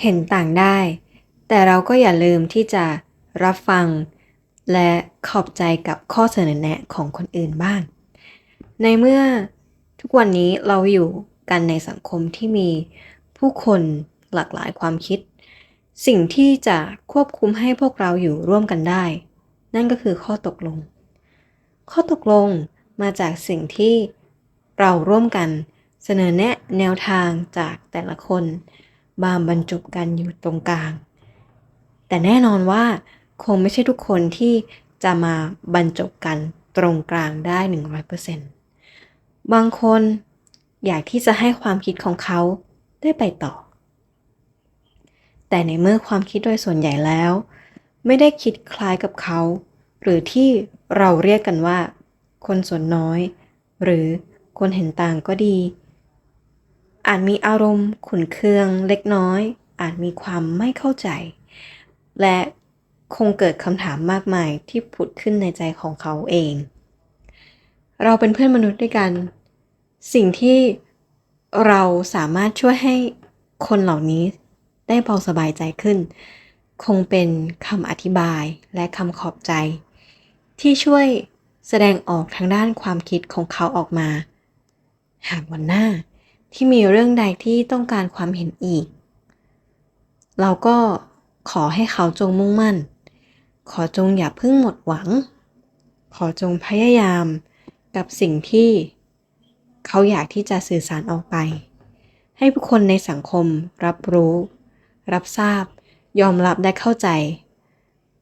เห็นต่างได้ แต่เราก็อย่าลืมที่จะรับฟัง และขอบใจกับข้อเสนอแนะของคนอื่นบ้าง ในเมื่อทุกวันนี้เราอยู่กันในสังคมที่มีผู้คนหลากหลายความคิด สิ่งที่จะควบคุมให้พวกเราอยู่ร่วมกันได้ นั่นก็คือข้อตกลง ข้อตกลงมาจากสิ่งที่เราร่วมกันเสนอแนะแนวทางจากแต่ละคน มาบรรจบกันอยู่ตรงกลาง แต่แน่นอนว่าคงไม่ใช่ทุกคนที่จะมาบรรจบกันตรงกลางได้ 100%บางคนอยากที่จะให้ความคิดของเขาได้ไปต่อ แต่ในเมื่อความคิดโดยส่วนใหญ่แล้ว ไม่ได้คิดคล้ายกับเขา หรือที่เราเรียกกันว่า คนส่วนน้อย หรือคนเห็นต่างก็ดี อาจมีอารมณ์ขุนเคืองเล็กน้อย อาจมีความไม่เข้าใจ และคงเกิดคำถามมากมายที่ผุดขึ้นในใจของเขาเอง เราเป็นเพื่อนมนุษย์ด้วยกัน สิ่งที่เราสามารถช่วยให้คนเหล่านี้ได้เบาสบายใจขึ้น คงเป็นคำอธิบายและคำขอบใจ ที่ช่วยแสดงออกทางด้านความคิดของเขาออกมา หากวันหน้า ที่มีเรื่องใดที่ต้องการความเห็นอีก เราก็ขอให้เขาจงมุ่งมั่น ขอจงอย่าเพิ่งหมดหวัง ขอจงพยายามกับสิ่งที่เขาอยากที่จะสื่อสารออกไป ให้ผู้คนในสังคมรับรู้ รับทราบ ยอมรับได้เข้าใจ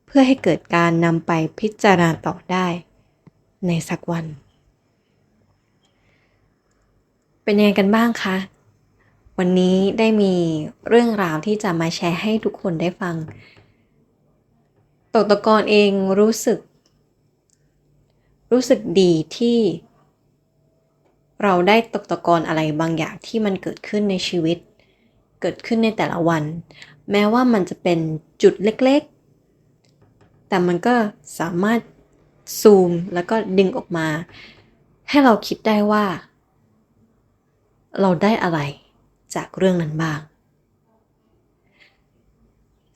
เพื่อให้เกิดการนำไปพิจารณาต่อได้ ในสักวัน เป็นยังไงกันบ้างคะ วันนี้ได้มีเรื่องราวที่จะมาแชร์ให้ทุกคนได้ฟัง ตกตะกอนเองรู้สึก รู้สึกดีที่ เราได้ตกตะกอนอะไรบางอย่างที่มันเกิดขึ้นในชีวิต เกิดขึ้นในแต่ละวัน แม้ว่ามันจะเป็นจุดเล็กๆ แต่มันก็สามารถซูมแล้วก็ดึงออกมา ให้เราคิดได้ว่า เราได้อะไรจากเรื่องนั้นบ้าง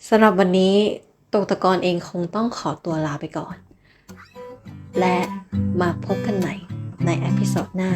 สำหรับวันนี้ตกตะกอนเองคงต้องขอตัวลาไปก่อน และมาพบกันใหม่ในเอพิโซดหน้า